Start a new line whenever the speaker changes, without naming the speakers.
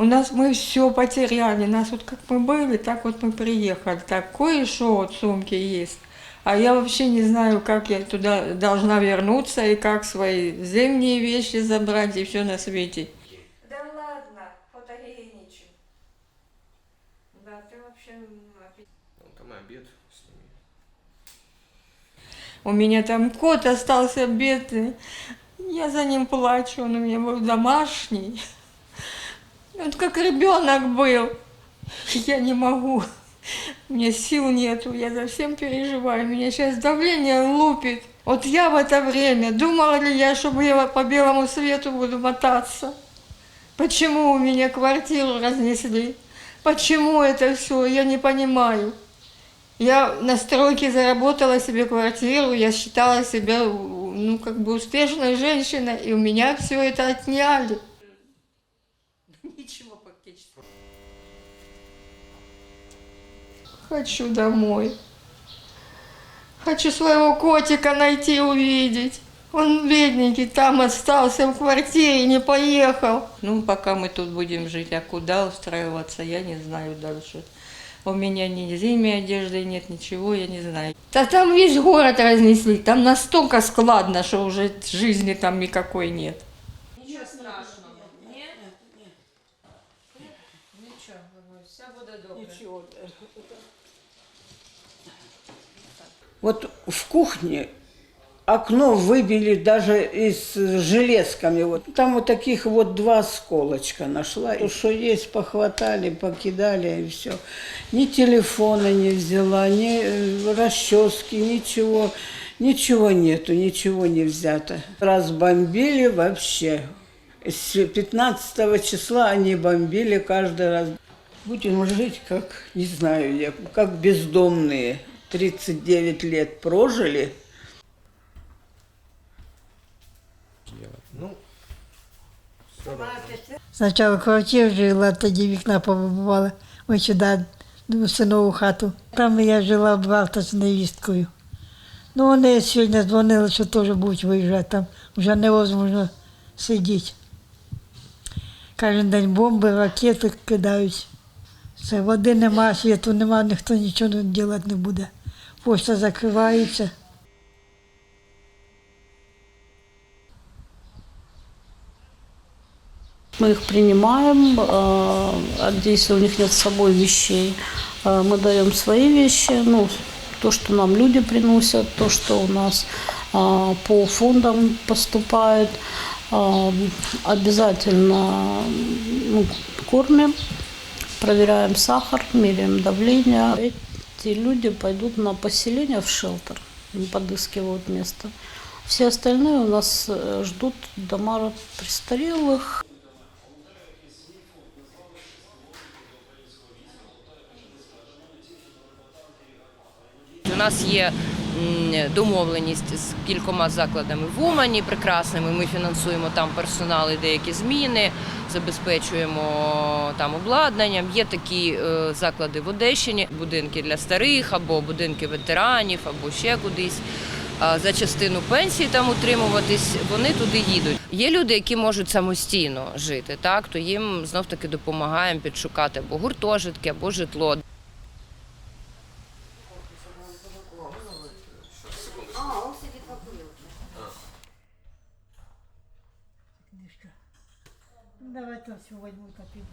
У нас мы все потеряли. Нас вот как мы были, так вот мы приехали. Такое шоу вот сумки есть. А я вообще не знаю, как я туда должна вернуться и как свои зимние вещи забрать и все на свете. Да ладно, фотогеничай. Да, ты вообще
Ну, там и обед сними.
У меня там кот остался бедный. Я за ним плачу, он у меня был домашний. Вот как ребенок был. Я не могу. У меня сил нету, я за всем переживаю. Меня сейчас давление лупит. Вот я в это время, думала ли я, что я по белому свету буду мотаться? Почему у меня квартиру разнесли? Почему это все? Я не понимаю. Я на стройке заработала себе квартиру, я считала себя, ну, как бы успешной женщиной, и у меня все это отняли. Ничего практически. Хочу домой. Хочу своего котика найти, увидеть. Он бедненький там остался в квартире, не поехал. Ну, пока мы тут будем жить, а куда устраиваться, я не знаю дальше. У меня ни зимней одежды нет, ничего, я не знаю. Да там весь город разнесли, там настолько складно, что уже жизни там никакой нет.
Нічого страшного.
Вот в кухне окно выбили даже из железками. Вот. Там вот таких вот два осколочка нашла. То, что есть, похватали, покидали и все. Ни телефона не взяла, ни э, расчески, ничего. Ничего нету, ничего не взято. Разбомбили вообще. С 15 числа они бомбили каждый раз. Будем жить как, не знаю я, как бездомные. 39 лет прожили.
Делать. Ну, все равно.
Спочатку в квартирі жила, тоді вікна побували. Ми сюди в синову хату. Там я жила в Балта з невісткою. Ну, вони сьогодні дзвонили, що теж будуть виїжджати. Там вже невозможно сидіти. Кожен день бомби, ракети кидають. Все, води нема, світу нема, ніхто нічого робити не буде. Пошта закривається.
Мы их принимаем, э, а если у них нет с собой вещей, э, мы даем свои вещи, ну, то, что нам люди приносят, то, что у нас э, по фондам поступает. Э, Обязательно ну, кормим, проверяем сахар, меряем давление. Эти люди пойдут на поселение в шелтер, им подыскивают место. Все остальные у нас э, ждут дома престарелых,
У нас м, домовленість з кількома закладами в Умані прекрасними. Ми фінансуємо там персонал і деякі зміни, забезпечуємо там обладнанням. Є такі е, заклади в Одещині, будинки для старих або будинки ветеранів, або ще кудись. За частину пенсії там утримуватись, вони туди їдуть. Є люди, які можуть самостійно жити, так то їм знов таки допомагаємо підшукати або гуртожитки, або житло.
Давай там сьогодні піду.